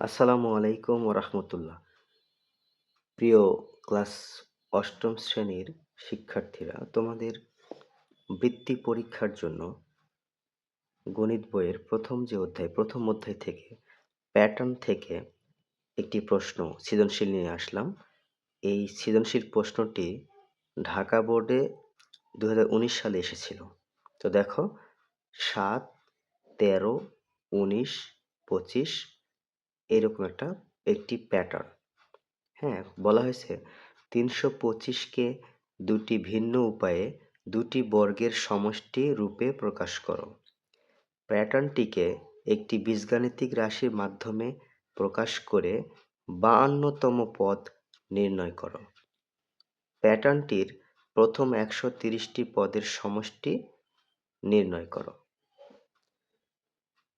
আসসালামু আলাইকুম রহমতুল্লাহ প্রিয় ক্লাস অষ্টম শ্রেণির শিক্ষার্থীরা, তোমাদের বৃত্তি পরীক্ষার জন্য গণিত বইয়ের প্রথম যে অধ্যায়, প্রথম অধ্যায় থেকে প্যাটার্ন থেকে একটি প্রশ্ন সৃজনশীল নিয়ে আসলাম। এই সৃজনশীল প্রশ্নটি ঢাকা বোর্ডে দু হাজার উনিশ সালে এসেছিল। তো দেখো, সাত, তেরো, উনিশ, পঁচিশ এরকম একটা একটি প্যাটার্ন হ্যাঁ বলা হয়েছে তিনশো পঁচিশকে দুটি ভিন্ন উপায়ে দুটি বর্গের সমষ্টি রূপে প্রকাশ করো। প্যাটার্নটিকে একটি বীজগাণিতিক রাশির মাধ্যমে প্রকাশ করে বাহান্নতম পদ নির্ণয় করো। প্যাটার্নটির প্রথম একশো তিরিশটি পদের সমষ্টি নির্ণয় করো।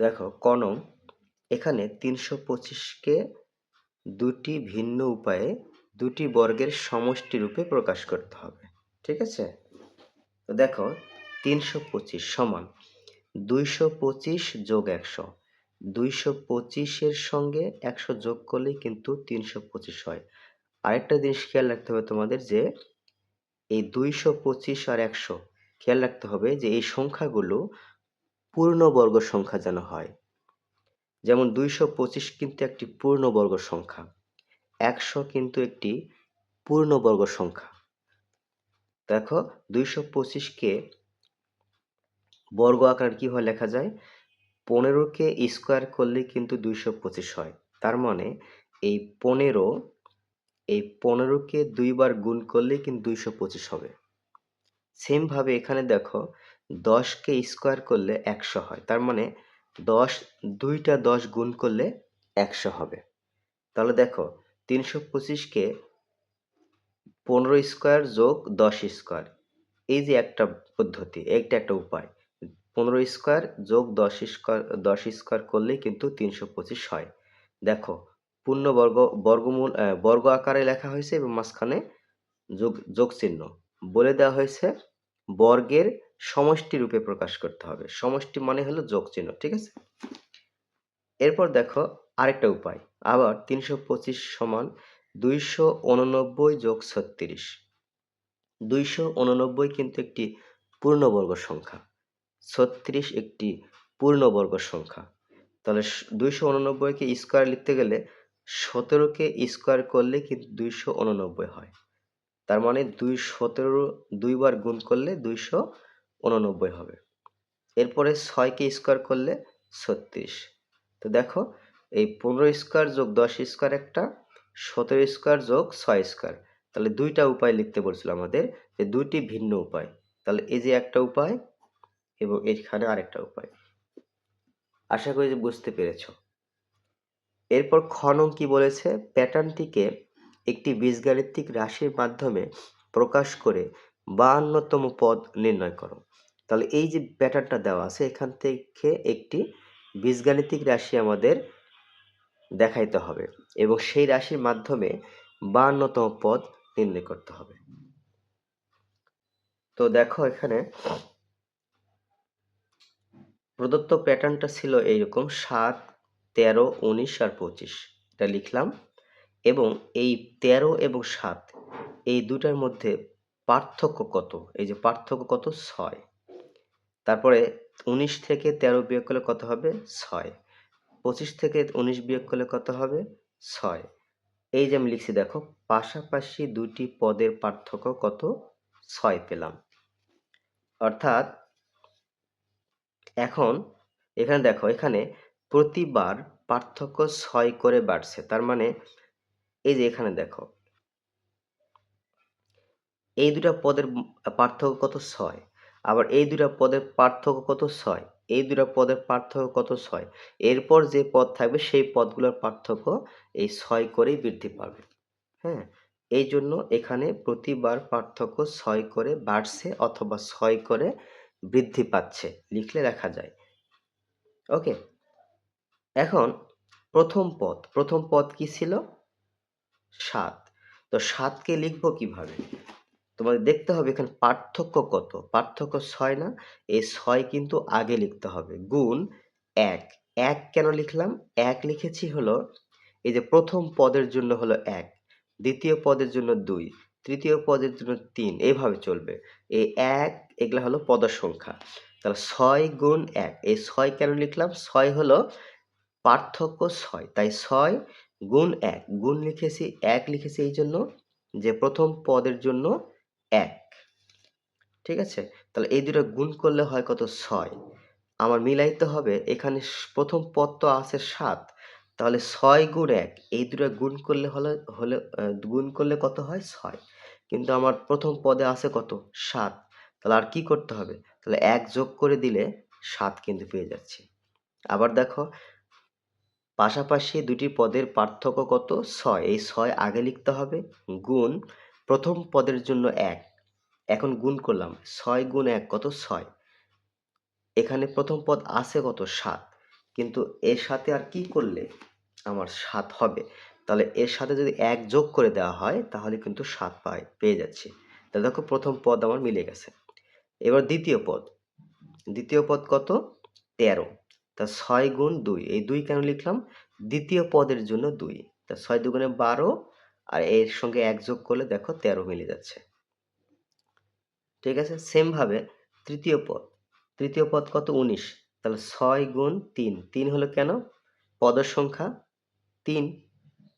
দেখো, কনম এখানে তিনশো পঁচিশকে দুটি ভিন্ন উপায়ে দুটি বর্গের সমষ্টি রূপে প্রকাশ করতে হবে, ঠিক আছে? তো দেখো, তিনশো পঁচিশ সমান দুইশো পঁচিশ যোগ একশো। দুইশো পঁচিশের সঙ্গে একশো যোগ করলেই কিন্তু তিনশো পঁচিশ হয়। আরেকটা জিনিস খেয়াল রাখতে হবে তোমাদের যে, এই দুইশো পঁচিশ আর একশো, খেয়াল রাখতে হবে যে এই সংখ্যাগুলো পূর্ণবর্গ সংখ্যা যেন হয়। যেমন দুইশো পঁচিশ কিন্তু একটি পূর্ণবর্গ সংখ্যা, একশো কিন্তু একটি পূর্ণবর্গ সংখ্যা। দেখো, দুইশো পঁচিশকে বর্গ আকার কীভাবে লেখা যায়? পনেরোকে স্কোয়ার করলে কিন্তু দুইশো পঁচিশ হয়। তার মানে এই পনেরো, এই পনেরোকে দুইবার গুণ করলে কিন্তু দুইশো পঁচিশ হবে। সেমভাবে এখানে দেখো দশকে স্কোয়ার করলে একশো হয়। তার মানে দশ, দুইটা দশ গুণ করলে একশো হবে। তাহলে দেখো, তিনশো পঁচিশকে পনেরো স্কোয়ার যোগ দশ স্কোয়ার। এই যে একটা পদ্ধতি, এইটা একটা উপায়। পনেরো স্কোয়ার যোগ দশ স্কোয়ার দশ স্কোয়ার করলেই কিন্তু তিনশো পঁচিশ হয়। দেখো পূর্ণবর্গ বর্গমূল বর্গ আকারে লেখা হয়েছে এবং মাঝখানে যোগ যোগ চিহ্ন বলে দেওয়া হয়েছে বর্গের সমষ্টি রূপে প্রকাশ করতে হবে। সমষ্টি মানে হলো যোগ চিহ্ন ঠিক আছে? এরপর দেখো আরেকটা উপায়, আবার তিনশো পঁচিশ সমান দুইশো উননব্বই যোগ ছত্রিশ। দুইশো উননব্বই কিন্তু একটি পূর্ণবর্গ সংখ্যা, ছত্রিশ একটি পূর্ণবর্গ সংখ্যা। তাহলে দুইশো উননব্বইকে স্কোয়ার লিখতে গেলে সতেরোকে স্কোয়ার করলে কিন্তু দুইশো উননব্বই হয়। তার মানে দুই সতেরো দুইবার গুণ করলে দুইশো উননব্বই হবে। এরপরে ছয়কে স্কোয়ার করলে ছত্রিশ। তো দেখো, এই পনেরো স্কোয়ার যোগ দশ স্কোয়ার একটা, সতেরো স্কোয়ার যোগ ছয় স্কোয়ার তাহলে দুইটা উপায় লিখতে বলছিল আমাদের যে দুইটি ভিন্ন উপায়। তাহলে এই যে একটা উপায় এবং এখানে আরেকটা উপায়। আশা করি যে বুঝতে পেরেছ। এরপর খনন কি বলেছে? প্যাটার্নটিকে একটি বীজগাণিতিক রাশির মাধ্যমে প্রকাশ করে বাহান্নতম পদ নির্ণয় করো। তাহলে এই যে প্যাটার্নটা দেওয়া আছে, এখান থেকে একটি বীজগাণিতিক রাশি আমাদের দেখাইতে হবে এবং সেই রাশির মাধ্যমে বাহান্নতম পদ নির্ণয় করতে হবে। তো দেখো এখানে প্রদত্ত প্যাটার্নটা ছিল এইরকম সাত, তেরো, উনিশ আর পঁচিশ। এটা লিখলাম এবং এই তেরো এবং সাত, এই দুটার মধ্যে পার্থক্য কত? এই যে পার্থক্য কত? ছয়। তারপরে উনিশ থেকে তেরো বিয়োগ করলে কত হবে? ছয়। পঁচিশ থেকে উনিশ বিয়োগ করলে কত হবে? ছয়। এই যে আমি লিখছি, দেখো, পাশাপাশি দুটি পদের পার্থক্য কত? ছয় পেলাম। অর্থাৎ এখন এখানে দেখো, এখানে প্রতিবার পার্থক্য ছয় করে বাড়ছে। তার মানে এই যে এখানে দেখো, এই দুটা পদের পার্থক্য কত? ছয়। আবার এই দুটা পদের পার্থক্য কত ছয়? এই দুটা পদের পার্থক্য কত ছয়? এরপর যে পদ থাকবে সেই পদগুলোর পার্থক্য এই ছয় করেই বৃদ্ধি পাবে। হ্যাঁ? এই জন্য এখানে প্রতিবার পার্থক্য ছয় করে বাড়ছে অথবা ছয় করে বৃদ্ধি পাচ্ছে, লিখলে লেখা যায়। ওকে? এখন প্রথম পদ প্রথম পদ কি ছিল? সাত। তো সাতকে লিখব কীভাবে? তোমাদের দেখতে হবে এখানে পার্থক্য কত। পার্থক্য ছয় না, এই ছয় কিন্তু আগে লিখতে হবে। গুণ এক। এক কেন লিখলাম? এক লিখেছি হলো এই যে প্রথম পদের জন্য হলো এক, দ্বিতীয় পদের জন্য দুই, তৃতীয় পদের জন্য তিন, এইভাবে চলবে। এই এক এগুলা হলো পদের সংখ্যা তাহলে ছয় গুণ এক, এই ছয় কেন লিখলাম? ছয় হলো পার্থক্য ছয়, তাই ছয় গুণ এক। গুণ লিখেছি, এক লিখেছি এই জন্য যে প্রথম পদের জন্য এক। ঠিক আছে? তাহলে এই দুটো গুণ করলে হয় কত? ছয়। আমার মিলাইতে হবে, এখানে প্রথম পদ তো আছে সাত। তাহলে ছয় গুণ এক, এই দুটো গুণ করলে হলে হলে গুণ করলে কত হয়? ছয়। কিন্তু আমার প্রথম পদে আছে কত? সাত। তাহলে আর কি করতে হবে? তাহলে এক যোগ করে দিলে সাত কিন্তু পেয়ে যাচ্ছি। আবার দেখো, পাশাপাশি দুটি পদের পার্থক্য কত? ছয়। এই ছয় আগে লিখতে হবে, গুণ প্রথম পদের জন্য এক। এখন গুণ করলাম ছয় গুণ এক কত? ছয়। এখানে প্রথম পদ আছে কত? সাত। কিন্তু এর সাথে আর কি করলে আমার সাত হবে? তাহলে এর সাথে যদি এক যোগ করে দেওয়া হয়, তাহলে কিন্তু সাত পাই, পেয়ে যাচ্ছি। তাহলে দেখো প্রথম পদ আমার মিলে গেছে। এবার দ্বিতীয় পদ। দ্বিতীয় পদ কত? তেরো। তা ছয় গুণ দুই। এই দুই কেন লিখলাম? দ্বিতীয় পদের জন্য দুই। তা ছয় দুগুণে বারো আর এর সঙ্গে এক যোগ করলে দেখো তেরো মিলে যাচ্ছে। ঠিক আছে? সেম ভাবে তৃতীয় পদ। তৃতীয় পদ কত? উনিশ। তাহলে ছয় গুণ তিন। তিন হলো কেন? পদের সংখ্যা তিন।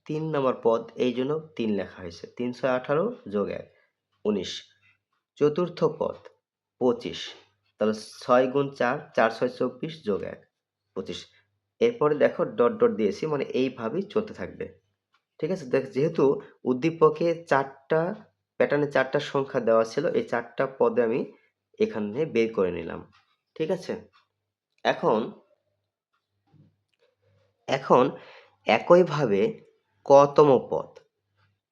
তিন নম্বর পদ, এই জন্য তিন লেখা হয়েছে। তিন, ছয়, আঠারো যোগ এক, উনিশ। চতুর্থ পদ, পঁচিশ। তাহলে ছয় গুণ চার চার, ছয়, চব্বিশ যোগ এক, পঁচিশ। এরপরে দেখো ডট ডট দিয়েছি মানে এইভাবেই চলতে থাকবে। ঠিক আছে? দেখ, যেহেতু উদ্দীপকে চারটা প্যাটার্নে চারটা সংখ্যা দেওয়া ছিল, এই চারটা পদে আমি এখানে বের করে নিলাম। ঠিক আছে? এখন এখন একইভাবে কতম পদ?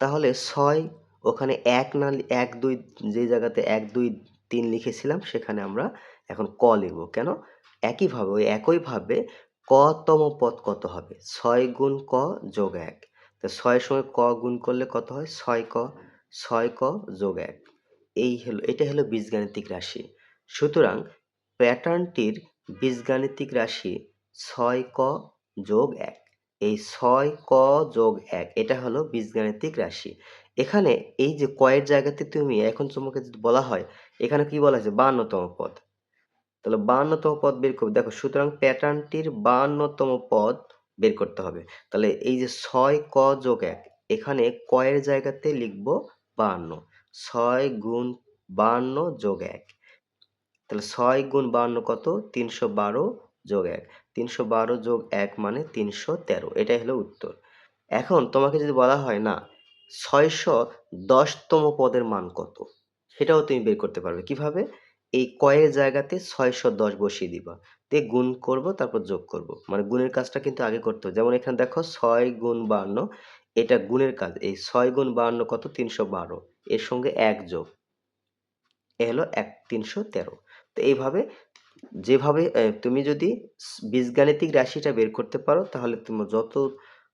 তাহলে ছয়, ওখানে এক না এক, দুই, যে জায়গাতে এক, দুই, তিন লিখেছিলাম, সেখানে আমরা এখন ক লিখব। কেন? একইভাবে, ওই একইভাবে কতম পদ কত হবে? ছয় গুণ ক যোগ এক। তো ছয়ের সঙ্গে ক গুণ করলে কত হয়? ছয় ক ছয় ক যোগ এক। এই হলো, এটা হলো বীজগাণিতিক রাশি। সুতরাং প্যাটার্নটির বীজগাণিতিক রাশি ছয় ক যোগ এক। এই ছয় ক যোগ এক, এটা হলো বীজগাণিতিক রাশি। এখানে এই যে কয়ের জায়গাতে তুমি এখন তোমাকে যদি বলা হয়, এখানে কি বলা হয়েছে? বাহান্নতম পদ। তাহলে বাহান্নতম পদ বের করবে। দেখো, সুতরাং প্যাটার্নটির বাহান্নতম পদ বের করতে হবে। তাহলে এই যে ছয় ক যোগ এক, এখানে কয়ের জায়গাতে লিখব বাহান্ন। ছয় গুণ বাহান্ন যোগ এক। তাহলে ছয় গুণ বাহান্ন কত? তিনশো বারো যোগ এক। তিনশো বারো যোগ এক মানে তিনশো তেরো। এটাই হলো উত্তর। এখন তোমাকে যদি বলা হয়, না, ছয়শো দশতম পদের মান কত? সেটাও তুমি বের করতে পারবে। কীভাবে? এই কয়ের জায়গাতে ছয়শো দশ বসিয়ে দিবা। দিয়ে গুণ করব, তারপর যোগ করব। মানে গুণের কাজটা কিন্তু আগে করতে হবে। যেমন এখানে দেখো ছয় গুণ বাহান্ন, এটা গুণের কাজ। এই ছয় গুণ বাহান্ন কত? তিনশো বারো। এর সঙ্গে এক যোগ। এ হলো এক, তিনশো তেরো। তো এইভাবে, যেভাবে তুমি যদি বীজগাণিতিক রাশিটা বের করতে পারো, তাহলে তুমি যত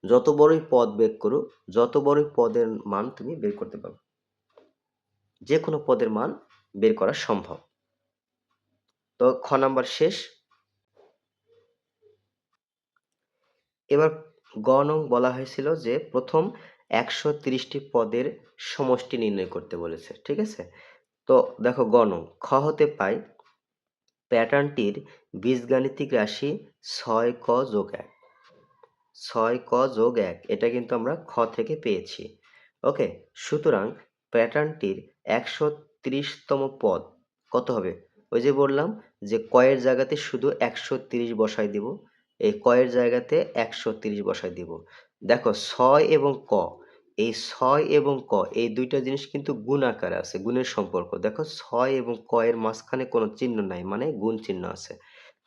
যত বড়ই পদ বের করো, যত বড়ই পদের মান তুমি বের করতে পারো। যে কোনো পদের মান বের করা সম্ভব। তো খ নাম্বার শেষ। এবার গ নং বলা হয়েছিল যে প্রথম একশো তিরিশটি পদের সমষ্টি নির্ণয় করতে বলেছে, ঠিক আছে? তো দেখো গ নং, খ হতে পাই প্যাটার্নটির বীজগাণিতিক রাশি ছয় ক যোগ এক। ছয় ক যোগ এক, এটা কিন্তু আমরা খ থেকে পেয়েছি, ওকে? সুতরাং প্যাটার্নটির একশো তিরিশতম পদ কত হবে? ওই যে বললাম যে কয়ের জায়গাতে শুধু একশো তিরিশ বসাই দিব এই কয়ের জায়গাতে একশো তিরিশ বসাই দিব। দেখো ছয় এবং ক, এই ছয় এবং ক, এই দুইটা জিনিস কিন্তু গুণ আকারে আছে, গুণের সম্পর্ক। দেখো ছয় এবং ক এর মাঝখানে কোনো চিহ্ন নাই মানে গুণ চিহ্ন আছে।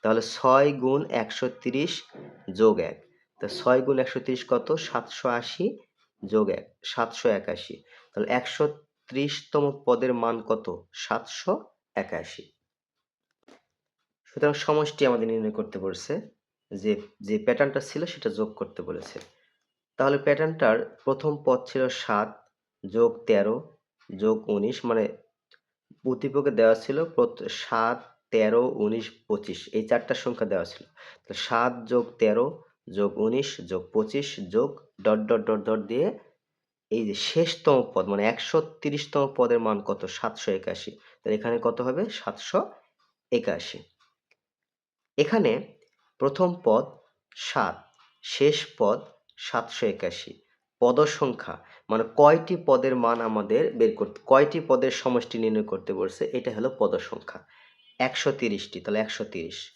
তাহলে ছয় গুণ একশো তিরিশ যোগ এক, তা ছয় গুণ একশো তিরিশ কত? সাতশো আশি যোগ এক, সাতশো একাশি। তাহলে একশো ত্রিশতম পদের মান কত? সাতশো একাশি। সুতরাং সমষ্টি আমাদের নির্ণয় করতে বলছে। যে যে প্যাটার্নটা ছিল সেটা যোগ করতে বলেছে। তাহলে প্যাটার্নটার প্রথম পদ ছিল সাত, যোগ তেরো, যোগ উনিশ মানে উদ্দীপকে দেওয়া ছিল সাত, তেরো, উনিশ, পঁচিশ, এই চারটা সংখ্যা দেওয়া ছিল। তো সাত, যোগ তেরো, যোগ উনিশ, যোগ পঁচিশ, যোগ ডট ডট ডট ডট দিয়ে এই যে শেষতম পদ মানে একশো তিরিশতম পদের মান কত? সাতশো একাশি। তাহলে এখানে কত হবে? সাতশো একাশি। এখানে প্রথম পদ সাত, শেষ পদ সাতশো একাশি। পদ সংখ্যা মানে কয়টি পদের মান আমাদের বের করতে, কয়টি পদের সমষ্টি নির্ণয় করতে বলছে, এটা হলো পদ সংখ্যা একশো তিরিশটি, তাহলে একশো তিরিশ।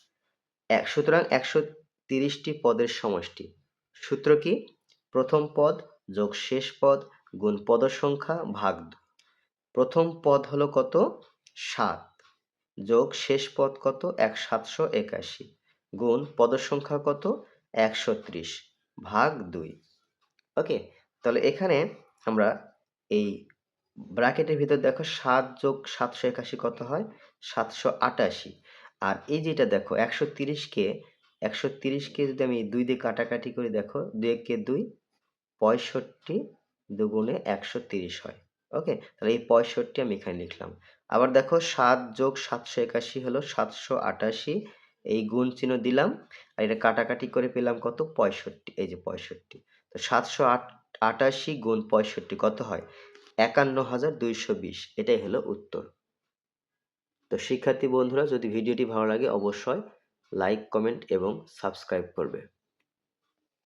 এক, সুতরাং একশো তিরিশটি পদের সমষ্টি। সূত্র কি? প্রথম পদ যোগ শেষ পদ গুণ পদ সংখ্যা ভাগ। প্রথম পদ হলো কত? সাত। যোগ শেষ পদ কত? এক, সাতশো একাশি। গুণ পদ সংখ্যা কত? একশো ত্রিশ ভাগ দুই। ওকে, তাহলে এখানে আমরা এই ব্র্যাকেটের ভিতর দেখো সাত যোগ সাতশো একাশি কত হয়? সাতশো আটাশি। আর এই যেটা দেখো একশো তিরিশকে একশো তিরিশকে যদি আমি দুই দিয়ে কাটাকাটি করে দেখো দুই একে দুই, পঁয়ষট্টি দুগুণে একশো তিরিশ হয়। ওকে, তাহলে এই পঁয়ষট্টি আমি এখানে লিখলাম। আবার দেখো সাত যোগ সাতশো একাশি হলো সাতশো আটাশি এই গুণ চিহ্ন দিলাম আর এটা কাটাকাটি করে পেলাম কত? পঁয়ষট্টি। এই যে পঁয়ষট্টি। তো সাতশো আট, আটাশি গুণ পঁয়ষট্টি কত হয়? একান্ন হাজার দুইশো বিশ। এটাই হলো উত্তর। তো শিক্ষার্থী বন্ধুরা, যদি ভিডিওটি ভালো লাগে, অবশ্যই লাইক, কমেন্ট এবং সাবস্ক্রাইব করবে।